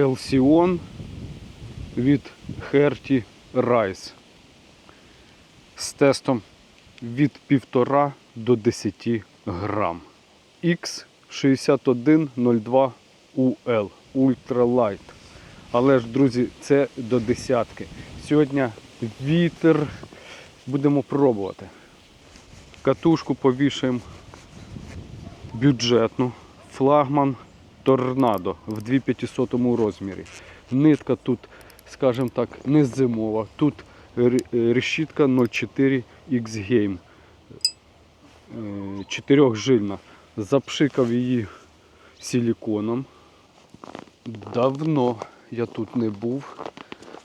Хелсіон від Херті Райс з тестом від 1,5 до 10 грам. X6102 UL Ultralight. Але ж, друзі, це до десятки. Сьогодні вітер. Будемо пробувати. Катушку повішаємо бюджетну. Флагман Торнадо в 2500 розмірі. Нитка тут, скажімо так, не зимова. Тут решітка 04 X Game. Е, Чотирьохжильна. Запшикав її силіконом. Давно я тут не був.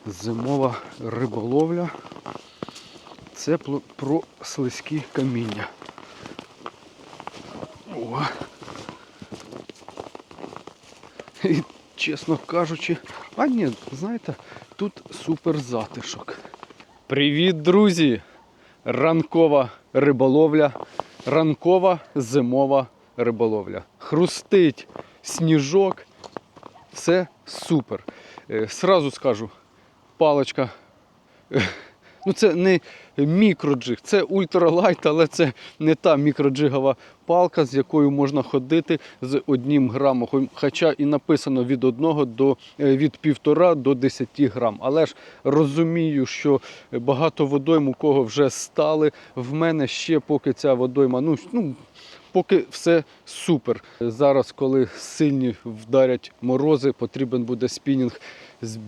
Зимова риболовля. Це про слизькі каміння. О. І, чесно кажучи, а ні, знаєте, тут супер затишок. Привіт, друзі! Ранкова риболовля, ранкова зимова риболовля. Хрустить сніжок, все супер. Е, Сразу скажу, паличка. е, Ну, це не мікроджиг, це ультралайт, але це не та мікроджигова палка, з якою можна ходити з одним грамом. Хоча і написано від 1 до е, від 1,5 до 10 грам. Але ж розумію, що багато водойм у кого вже стали. В мене ще поки ця водойма, ну, ну поки все супер. Зараз, коли сильні вдарять морози, потрібен буде спінінг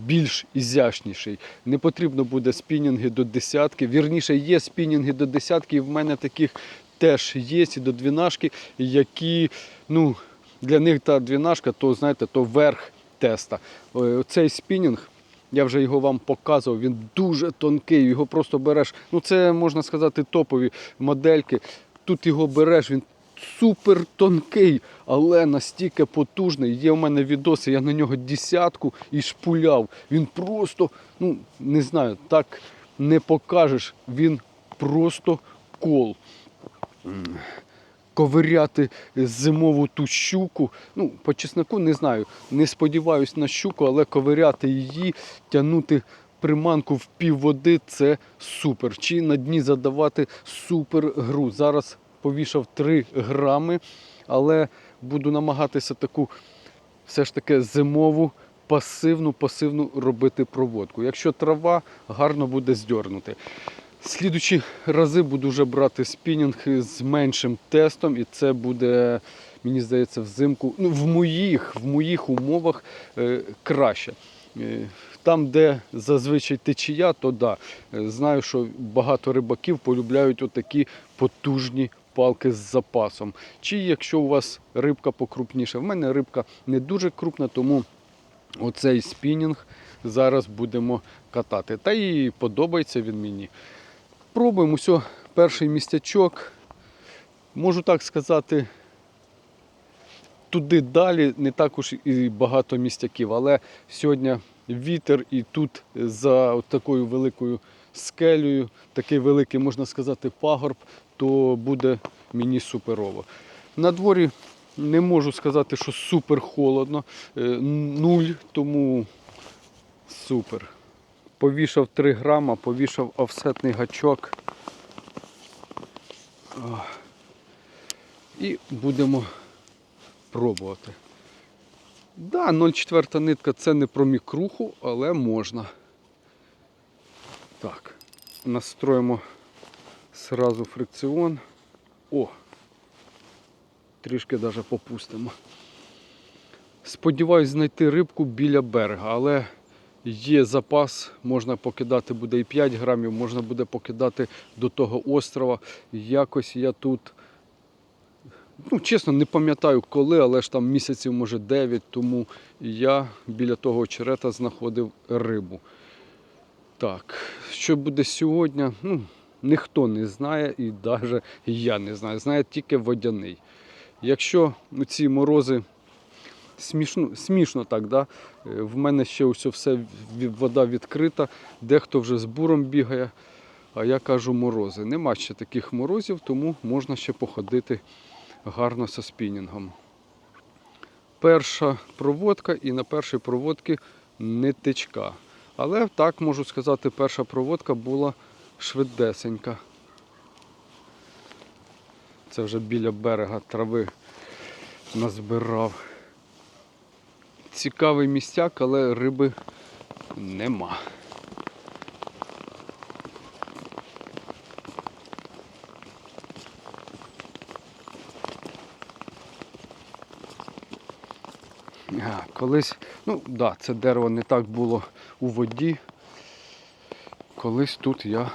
більш ізящніший. Не потрібно буде спінінги до десятки. Вірніше, є спінінги до десятки, і в мене таких теж є і до двінашки, які ну, для них та двінашка, то знаєте, то верх теста. Е, Цей спінінг. Я вже його вам показував, він дуже тонкий, його просто береш. Ну, це можна сказати топові модельки. Тут його береш, він супер тонкий, але настільки потужний. Є в мене відоси, я на нього десятку і шпуляв. Він просто, ну не знаю, так не покажеш. Він просто кол. Ковиряти зимову ту щуку. Ну, по чесноку не знаю. Не сподіваюсь на щуку, але ковиряти її, тягнути приманку в пів води це супер. Чи на дні задавати супер гру. Зараз повішав 3 грами, але буду намагатися таку все ж таки зимову пасивну пасивну робити проводку. Якщо трава, гарно буде здьорнути. Слідучі рази буду вже брати спінінг з меншим тестом, і це буде, мені здається, взимку. Ну, в моїх, в моїх умовах е, краще. Е, Там, де зазвичай течія, то да. Е, Знаю, що багато рибаків полюбляють отакі потужні палки з запасом. Чи якщо у вас рибка покрупніша, в мене рибка не дуже крупна, тому оцей спінінг зараз будемо катати. Та і подобається він мені. Пробуємо все, перший містячок. Можу так сказати, туди далі не так уж і багато містяків, але сьогодні вітер і тут за такою великою скелею, такий великий, можна сказати, пагорб, то буде мені суперово. На дворі не можу сказати, що супер холодно, е, нуль, тому супер. Повішав 3 грама, повішав офсетний гачок. І будемо пробувати. Да, 0,4 нитка це не про мікруху, але можна. Так, настроїмо сразу фрикціон. О! Трішки навіть попустимо. Сподіваюсь знайти рибку біля берега, але є запас, можна покидати буде і 5 грамів, можна буде покидати до того острова. Якось я тут, ну чесно, не пам'ятаю коли, але ж там місяців, може 9, тому я біля того очерета знаходив рибу. Так, що буде сьогодні? Ну, ніхто не знає, і навіть я не знаю. Знає тільки водяний. Якщо ці морози смішно, смішно так, да? Е, в мене ще ось все вода відкрита, дехто вже з буром бігає, а я кажу морози. Нема ще таких морозів, тому можна ще походити гарно зі спінінгом. перша проводка і на першій проводці нитичка. Але так можу сказати, перша проводка була швидесенька. Це вже біля берега трави назбирав. Цікавий містяк, але риби нема. А, Колись, ну так, да, це дерево не так було у воді. Колись тут я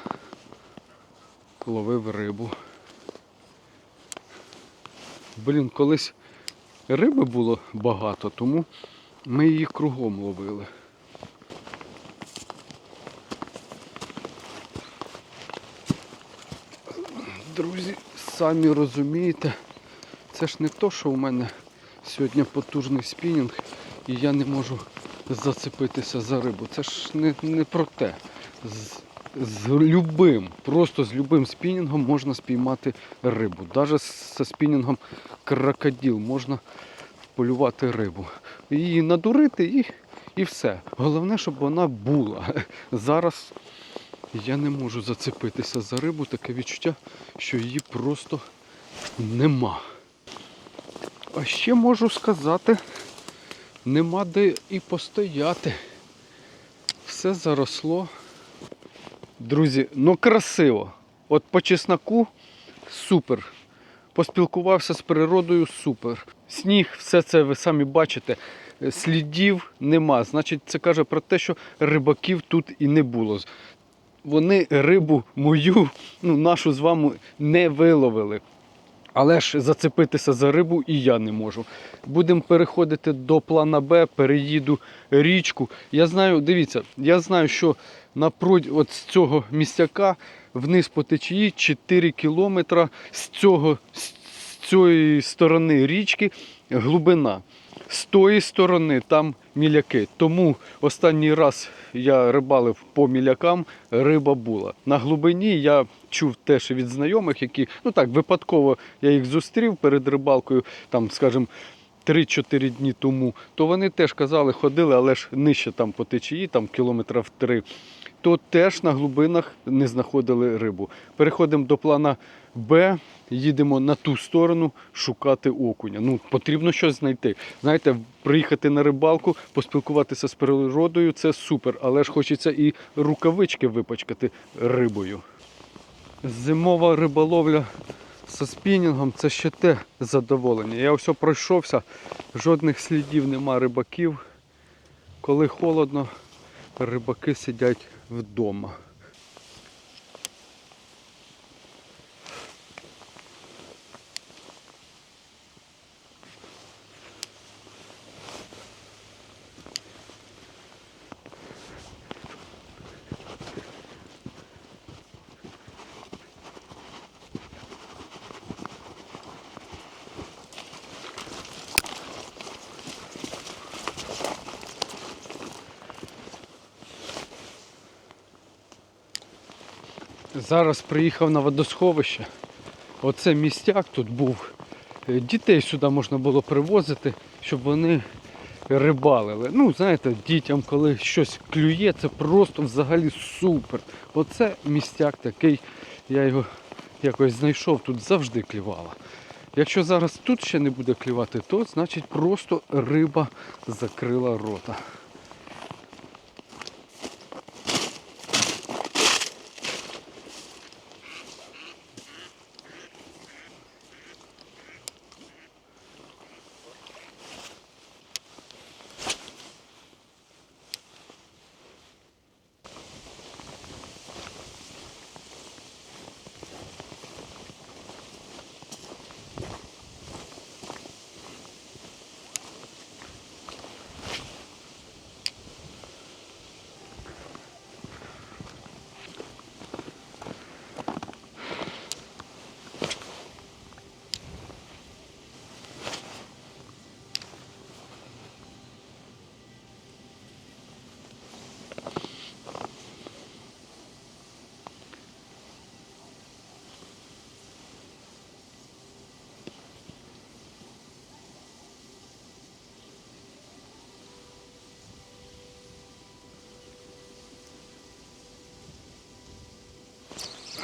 ловив рибу. Блін, колись риби було багато, тому ми її кругом ловили. Друзі, самі розумієте, це ж не то, що у мене сьогодні потужний спінінг і я не можу зацепитися за рибу. Це ж не, не про те. З, з любим, просто з любим спінінгом можна спіймати рибу. Навіть зі спінінгом крокодил можна полювати рибу. Її надурити і, і все. Головне, щоб вона була. Зараз я не можу зацепитися за рибу, таке відчуття, що її просто нема. А ще можу сказати, нема де і постояти. Все заросло. Друзі, ну красиво. От по чесноку супер. Поспілкувався з природою супер. Сніг, все це ви самі бачите. Слідів нема. Значить, це каже про те, що рибаків тут і не було. Вони рибу мою, ну нашу з вами не виловили. Але ж зацепитися за рибу і я не можу. Будемо переходити до плана Б, переїду річку. Я знаю, дивіться, я знаю, що напроти от з цього місяка вниз по течії 4 кілометра з цього з цієї сторони річки глибина. З тої сторони там міляки. Тому останній раз я рибалив по мілякам, риба була. На глибині я чув теж від знайомих, які, ну так, випадково я їх зустрів перед рибалкою, там, скажімо, 3-4 дні тому, то вони теж казали, ходили, але ж нижче там по течії, там кілометрів 3, то теж на глибинах не знаходили рибу. Переходимо до плана Б, їдемо на ту сторону шукати окуня. Ну, потрібно щось знайти. Знаєте, приїхати на рибалку, поспілкуватися з природою це супер, але ж хочеться і рукавички випачкати рибою. Зимова риболовля зі спінінгом це ще те задоволення. Я все пройшовся, жодних слідів нема рибаків. Коли холодно, рибаки сидять вдома. Зараз приїхав на водосховище. Оце містяк тут був. Е, Дітей сюди можна було привозити, щоб вони рибалили. Ну, знаєте, дітям, коли щось клює, це просто взагалі супер. Оце містяк такий, я його якось знайшов, тут завжди клювала. Якщо зараз тут ще не буде клювати, то значить просто риба закрила рота.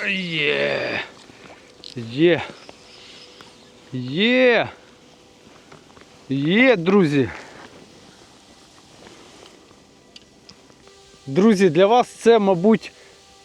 Є. Є. Є. Є, друзі. Друзі, для вас це, мабуть,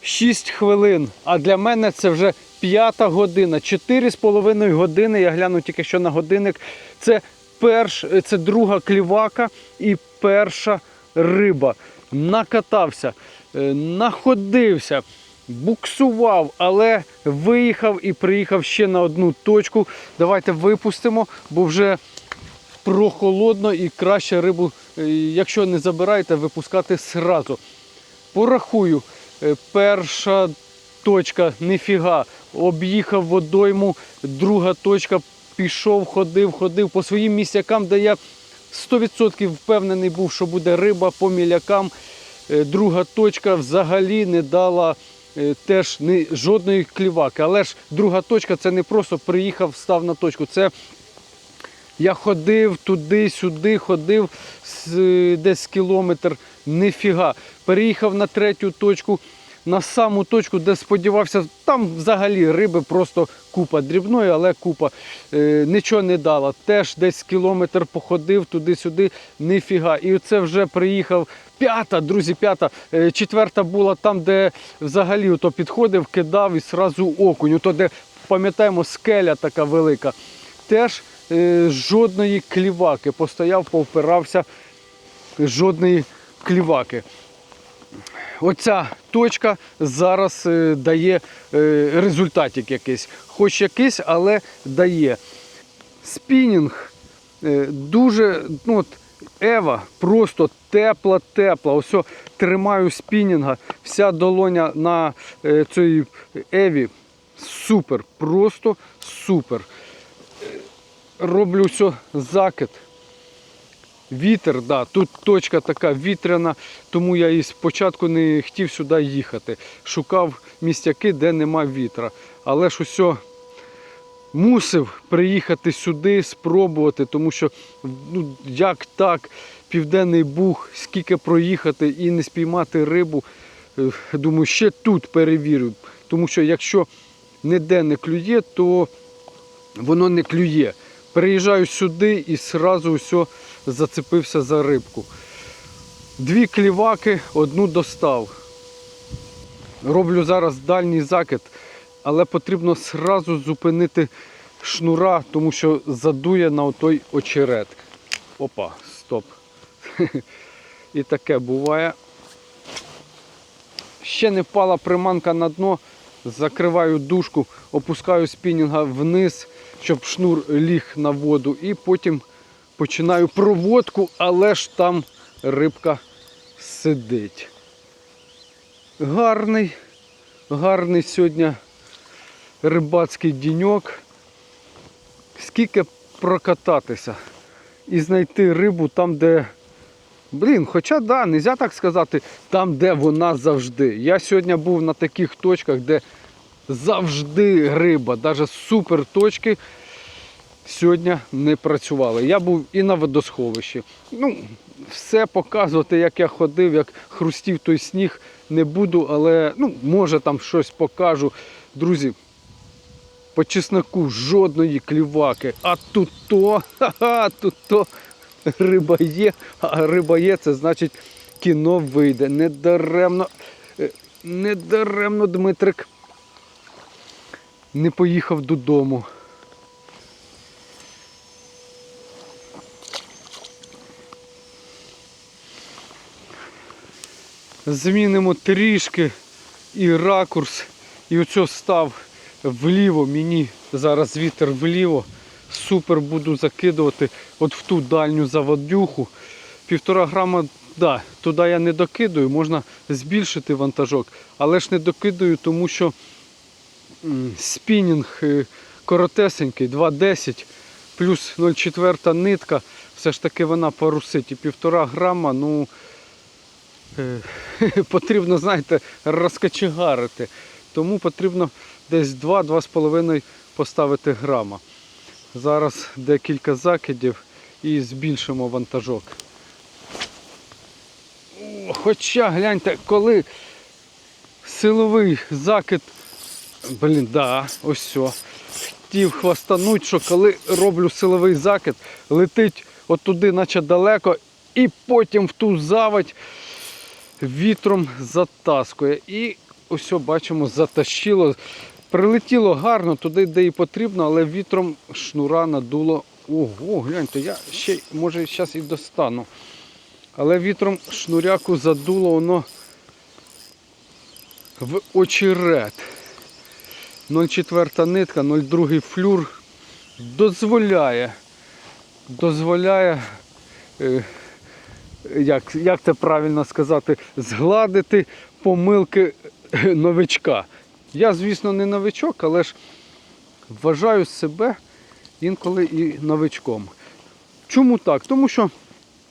6 хвилин, а для мене це вже п'ята година. 4,5 години. Я гляну тільки що на годинник. Це перш, це друга клівака і перша риба. Накатався, е, находився, буксував, але виїхав і приїхав ще на одну точку. Давайте випустимо, бо вже прохолодно і краще рибу, е, якщо не забираєте, випускати сразу. Порахую, Е, перша точка ніфіга, об'їхав водойму, друга точка пішов, ходив, ходив по своїм місцякам, де я 100% впевнений був, що буде риба по мілякам. Е, Друга точка взагалі не дала теж не, жодної кліваки. Але ж друга точка це не просто приїхав, став на точку. Це я ходив туди-сюди, ходив десь кілометр, ніфіга. Переїхав на третю точку, на саму точку, де сподівався, там взагалі риби просто купа дрібної, але купа. Е, нічого не дала. Теж десь кілометр походив туди-сюди, ніфіга. І це вже приїхав п'ята, друзі, п'ята. Е, четверта була там, де взагалі ото підходив, кидав і сразу окунь. Ото де, пам'ятаємо, скеля така велика теж е, жодної кліваки. Постояв, повпирався, жодної кліваки. Оця точка зараз е, дає е, результатик якийсь. Хоч якийсь, але дає. Спінінг е, дуже, ну от, Ева просто тепла-тепла. Ось тримаю спінінга. Вся долоня на цій Еві. Супер, просто супер роблю все закид. Вітер, да, тут точка така вітряна, тому я і спочатку не хотів сюди їхати. Шукав місцяки, де нема вітра. Але ж усе мусив приїхати сюди, спробувати, тому що ну, як так, Південний Буг, скільки проїхати і не спіймати рибу. Е, Думаю, ще тут перевірю. Тому що якщо ніде не клює, то воно не клює. Приїжджаю сюди і одразу все зацепився за рибку. Дві кліваки, одну достав. Роблю зараз дальній закид, але потрібно одразу зупинити шнура, тому що задує на отой очерет. Опа, стоп. І таке буває. Ще не впала приманка на дно, закриваю дужку, опускаю спінінга вниз, щоб шнур ліг на воду. І потім починаю проводку, але ж там рибка сидить. Гарний, гарний сьогодні рибацький діньок. Скільки прокататися і знайти рибу там, де Блін, хоча да, не можна так сказати, там, де вона завжди. Я сьогодні був на таких точках, де завжди риба, навіть супер точки сьогодні не працювали. Я був і на водосховищі. Ну, все показувати, як я ходив, як хрустів той сніг, не буду, але ну, може там щось покажу. Друзі, по чесноку жодної кліваки. А тут то, ха-ха, тут то риба є, а риба є, це значить кіно вийде. Недаремно, е, недаремно Дмитрик не поїхав додому. Змінимо трішки і ракурс, і оцю став вліво. Мені зараз вітер вліво. Супер буду закидувати от в ту дальню заводюху. Півтора грама, да, туди я не докидаю, можна збільшити вантажок, але ж не докидаю, тому що спінінг е, коротесенький, 2,10 плюс 0,4 нитка, все ж таки вона парусить. І півтора грама, ну е, потрібно, знаєте, розкачегарити. Тому потрібно десь 2-2,5 поставити грама. Зараз декілька закидів і збільшимо вантажок. Хоча гляньте, коли силовий закид Блін, да, ось все. Хотів хвастануть, що коли роблю силовий закид, летить отуди, наче далеко, і потім в ту заводь вітром затаскує. І ось бачимо, затащило. Прилетіло гарно туди, де і потрібно, але вітром шнура надуло. Ого, гляньте, я ще може зараз і достану. Але вітром шнуряку задуло воно в очерет. 0,4 нитка, 0,2 флюр дозволяє. Дозволяє, е, як, як це правильно сказати, згладити помилки е, новичка. Я, звісно, не новичок, але ж вважаю себе інколи і новичком. Чому так? Тому що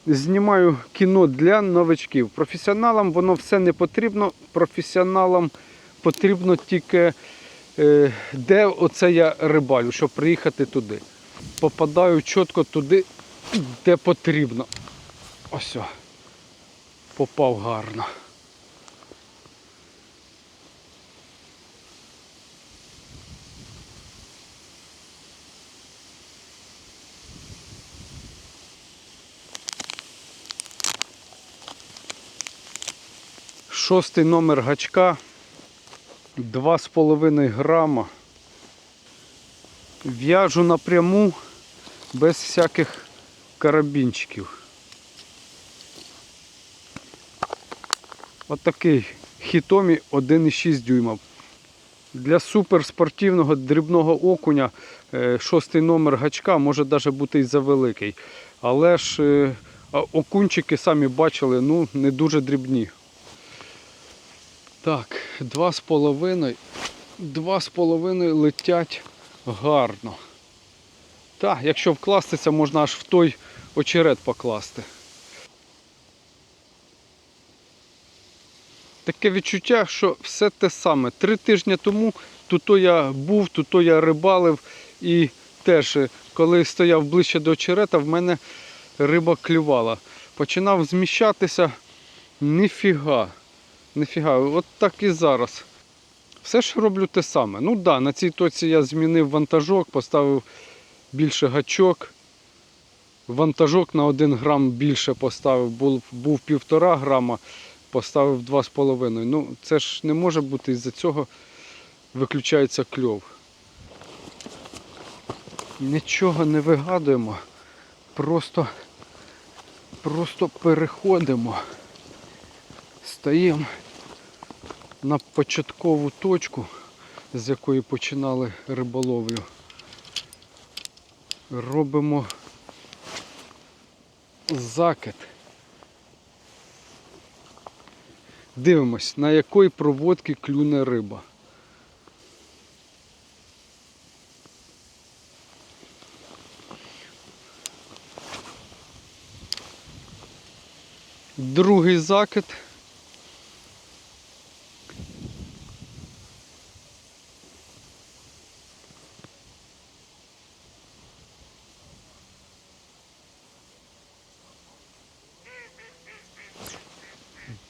знімаю кіно для новичків. Професіоналам воно все не потрібно. Професіоналам потрібно тільки де оце я рибалю, щоб приїхати туди. Попадаю чітко туди, де потрібно. Ось. Попав гарно. Шостий номер гачка 2,5 грама. В'яжу напряму без всяких карабінчиків. Отакий хітомі 1,6 дюйма. Для суперспортивного дрібного окуня е, шостий номер гачка може навіть бути і завеликий. Але ж е, окунчики самі бачили, ну не дуже дрібні. Так, два з половиною. Два з половиною летять гарно. Так, якщо вкластися, можна аж в той очерет покласти. Таке відчуття, що все те саме. Три тижні тому тут я був, тут я рибалив і теж, е, коли стояв ближче до очерета, в мене риба клювала. Починав зміщатися. Ніфіга. Ніфіга, от так і зараз. Все ж роблю те саме. Ну да, на цій точці я змінив вантажок, поставив більше гачок. Вантажок на 1 грам більше поставив, був, 1,5 грама, поставив 2,5. Ну, це ж не може бути, із-за цього виключається кльов. Нічого не вигадуємо, просто, просто переходимо. Стаємо на початкову точку, з якої починали риболовлю. Робимо закид. Дивимось, на якої проводки клюне риба. Другий закид.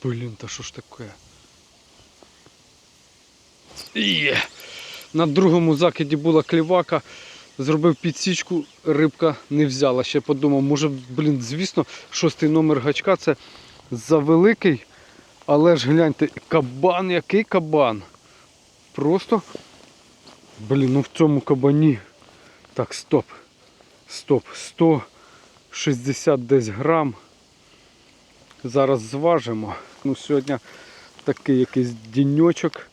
Блін, та що ж таке? Є! На другому закиді була клівака, зробив підсічку, рибка не взяла. Ще подумав, може, блін, звісно, шостий номер гачка це завеликий, але ж гляньте, кабан, який кабан. Просто, блін, ну в цьому кабані. Так, стоп. Стоп, 160 десь грам. Зараз зважимо. Ну, Сьогодні такий якийсь діньочок.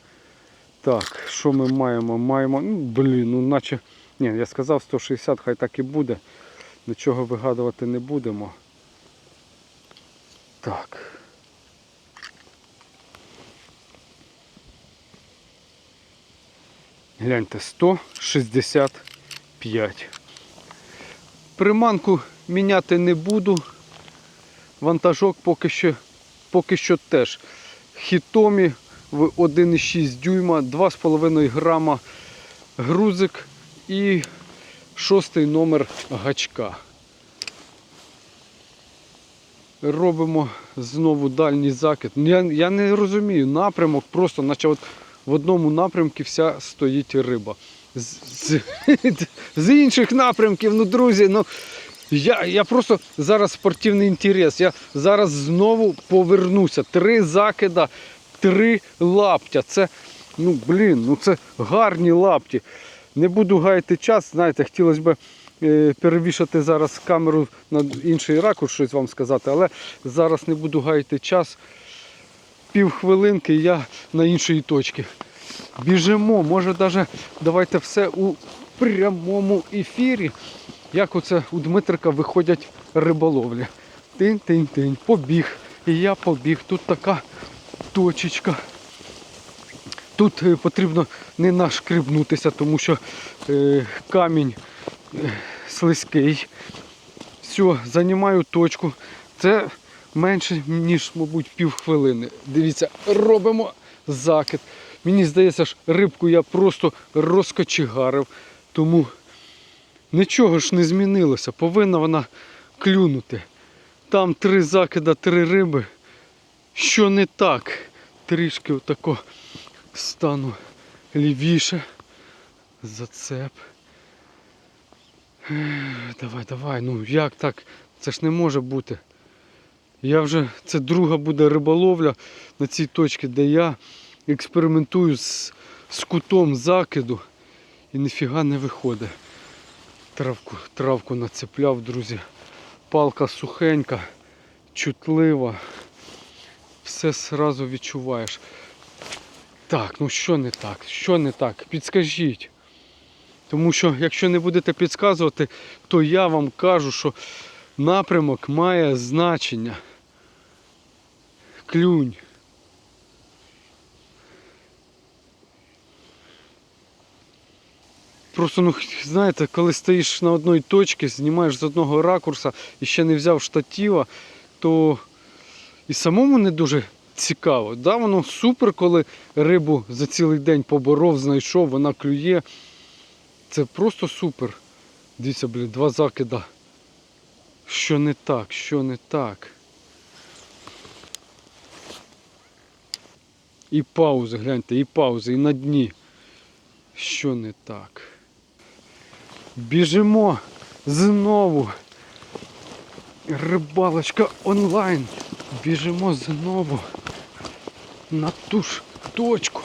Так, що ми маємо? Маємо, ну, блін, ну наче, ні, я сказав 160, хай так і буде. Нічого вигадувати не будемо. Так. Гляньте, 165. Приманку міняти не буду. Вантажок поки що, поки що теж. Хітомі в 1,6 дюйма, 2,5 грама грузик і шостий номер гачка. Робимо знову дальній закид. Я, я не розумію, напрямок просто, наче от в одному напрямку вся стоїть риба. З, з, з інших напрямків, ну друзі, ну я, я просто зараз спортивний інтерес. Я зараз знову повернуся. Три закида, три лаптя. Це, ну блін, ну це гарні лапті. Не буду гаяти час, знаєте, хотілося б е, перевішати зараз камеру на інший ракурс, щось вам сказати, але зараз не буду гаяти час. Півхвилинки і я на іншій точці. Біжимо, може навіть давайте все у прямому ефірі. Як оце у Дмитрика виходять риболовлі. Тинь-тинь-тинь, побіг. І я побіг. Тут така точечка. Тут е, потрібно не нашкрібнутися, тому що е, камінь е, слизький. Все, займаю точку. Це менше, ніж, мабуть, півхвилини. Дивіться, робимо закид. Мені здається, ж рибку я просто розкочегарив, тому нічого ж не змінилося. Повинна вона клюнути. Там три закида, три риби. Що не так? Трішки отако стану лівіше. Зацеп. Давай, давай, ну як так? Це ж не може бути. Я вже, це друга буде риболовля на цій точці, де я експериментую з, з кутом закиду і ніфіга не виходить. Травку, травку нацепляв, друзі. Палка сухенька, чутлива. Все сразу відчуваєш. Так, ну що не так? Що не так? Підскажіть. Тому що якщо не будете підказувати, то я вам кажу, що напрямок має значення. Клюнь. Просто, ну, знаєте, коли стоїш на одній точці, знімаєш з одного ракурса і ще не взяв штатива, то і самому не дуже цікаво. Да, воно супер, коли рибу за цілий день поборов, знайшов, вона клює. Це просто супер. Дивіться, блін, два закида. Що не так, що не так. І паузи, гляньте, і паузи, і на дні. Що не так. Біжимо знову. Рибалочка онлайн. Біжимо знову на ту ж точку.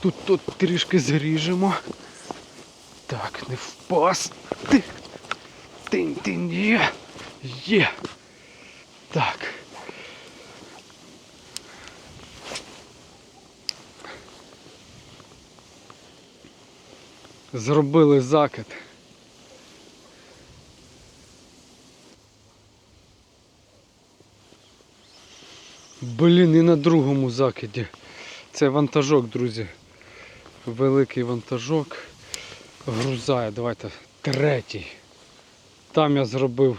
Тут тут трішки зріжемо. Так, не впасти. Тинь-тинь, є. Є. Так. Зробили закид. Блін, і на другому закиді. Це вантажок, друзі. Великий вантажок. Грузає, давайте третій. Там я зробив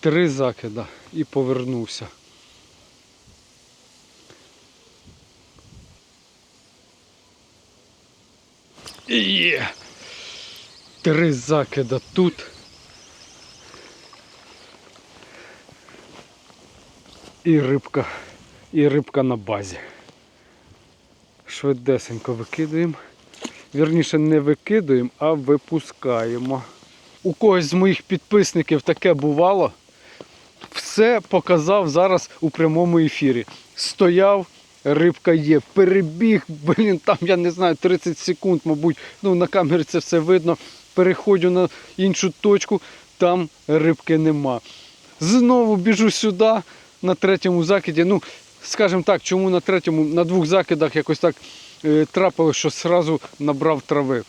три закида і повернувся. Є! Три закида тут. І рибка, і рибка на базі. Швидесенько викидуємо. Вірніше не викидуємо, а випускаємо. У когось з моїх підписників таке бувало. Все показав зараз у прямому ефірі. Стояв, рибка є. Перебіг, блін, там я не знаю, 30 секунд, мабуть. Ну, на камері це все видно. Переходжу на іншу точку, там рибки нема. Знову біжу сюди на третьому закиді. Ну, скажімо так, чому на третьому, на двох закидах якось так е, трапилось, що одразу набрав трави.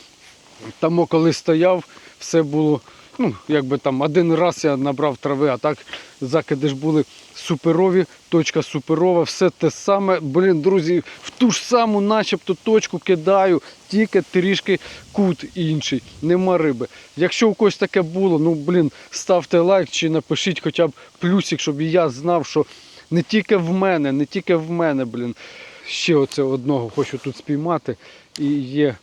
Там, коли стояв, все було, ну, якби там один раз я набрав трави, а так закиди ж були суперові, точка суперова, все те саме. Блін, друзі, в ту ж саму начебто точку кидаю, тільки трішки кут інший, нема риби. Якщо у когось таке було, ну блін, ставте лайк чи напишіть хоча б плюсик, щоб я знав, що не тільки в мене, не тільки в мене, блін. Ще оце одного хочу тут спіймати. І є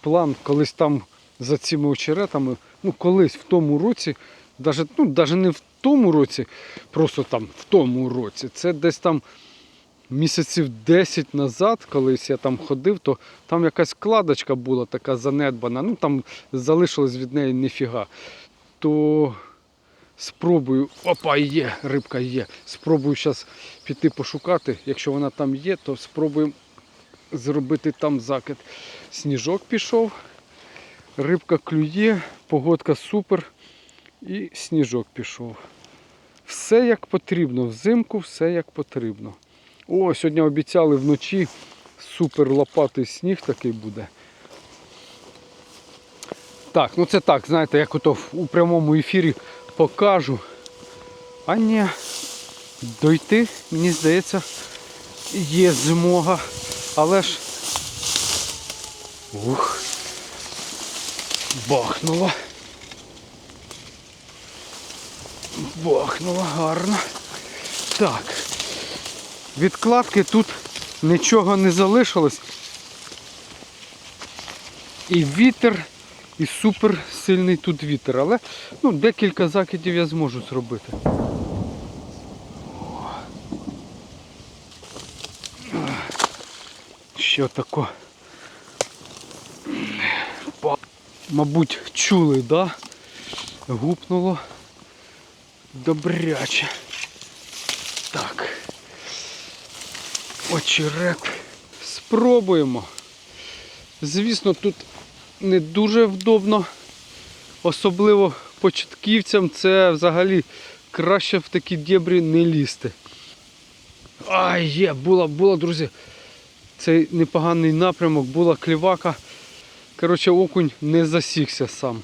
план, колись там за цими очеретами, ну колись в тому році, даже, ну, даже не в тому році, просто там в тому році, це десь там місяців 10 назад, колись я там ходив, то там якась кладочка була така занедбана. Ну там залишилось від неї ніфіга. То спробую. Опа, є, рибка є. Спробую зараз піти пошукати. Якщо вона там є, то спробуємо зробити там закид. Сніжок пішов, рибка клює, погодка супер. І сніжок пішов. Все як потрібно. Взимку все як потрібно. О, сьогодні обіцяли вночі супер лопатий сніг такий буде. Так, ну це так, знаєте, як ото у прямому ефірі покажу. А ні, дойти, мені здається, є змога. Але ж. Ух. Бахнуло. Бахнуло гарно. Так. Відкладки тут нічого не залишилось. І вітер, і супер сильний тут вітер. Але ну, декілька закидів я зможу зробити. Що тако? Мабуть, чули, да? Гупнуло добряче. Так. Очерет. Спробуємо. Звісно, тут не дуже вдобно. Особливо початківцям це взагалі краще в такі дєбрі не лізти. Ай, є, була, була, друзі. Цей непоганий напрямок, була клівака. Коротше, окунь не засікся сам.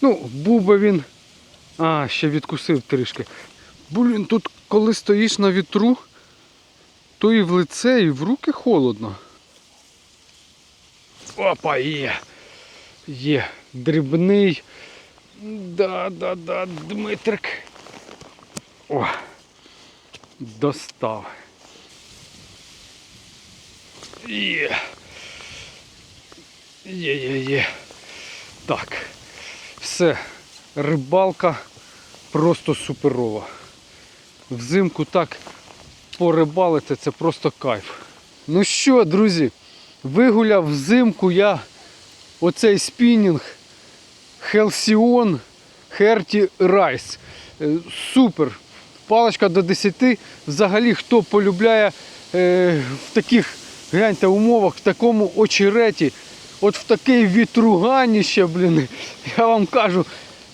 Ну, був би він. А, ще відкусив трішки. Блін, тут коли стоїш на вітру, то і в лице, і в руки холодно. Опа, є. Є. Дрібний. Да, да, да, Дмитрик. О. Достав. Є. Є, є, є. Так. Все. Рибалка просто суперова. Взимку так порибалити, це просто кайф. Ну що, друзі, вигуляв взимку я оцей спінінг Halcyon Herty Rice. Е, Супер. Паличка до 10. Взагалі, хто полюбляє е, в таких гляньте, умовах, в такому очереті, от в такий вітруганіще, блін, я вам кажу,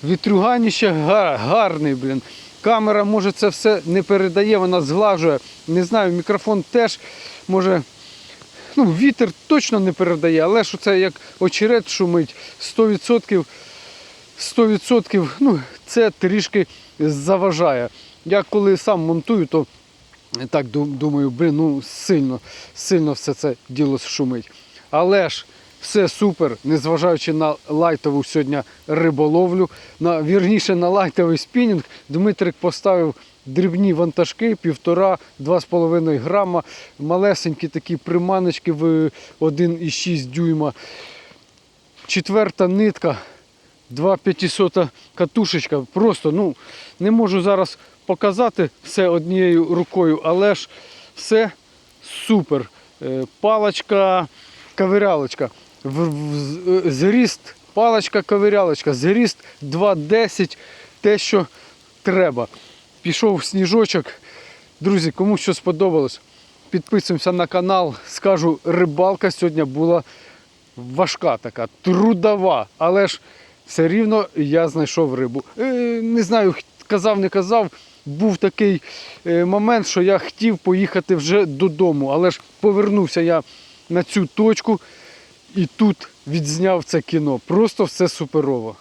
вітруганіще га- гарний, блін. Камера може це все не передає, вона зглажує. Не знаю, мікрофон теж може. Ну, вітер точно не передає, але що це як очерет шумить 100%, 100% ну, це трішки заважає. Я коли сам монтую, то так думаю, блин, ну сильно, сильно все це діло шумить. Але ж все супер, незважаючи на лайтову сьогодні риболовлю, на, вірніше на лайтовий спінінг, Дмитрик поставив дрібні вантажки, півтора-два з половиною грама, малесенькі такі приманочки в 1,6 дюйма. Четверта нитка, 2500 катушечка. Просто ну, не можу зараз показати все однією рукою, але ж все супер. Е, Палочка, ковирялочка. Зріст, палочка, ковирялочка, зріст 2,10, те, що треба. Пішов сніжочок. Друзі, кому що сподобалось, підписуємося на канал. Скажу, рибалка сьогодні була важка така, трудова, але ж все рівно я знайшов рибу. Е, не знаю, казав, не казав. Був такий е, момент, що я хотів поїхати вже додому, але ж повернувся я на цю точку і тут відзняв це кіно. Просто все суперово.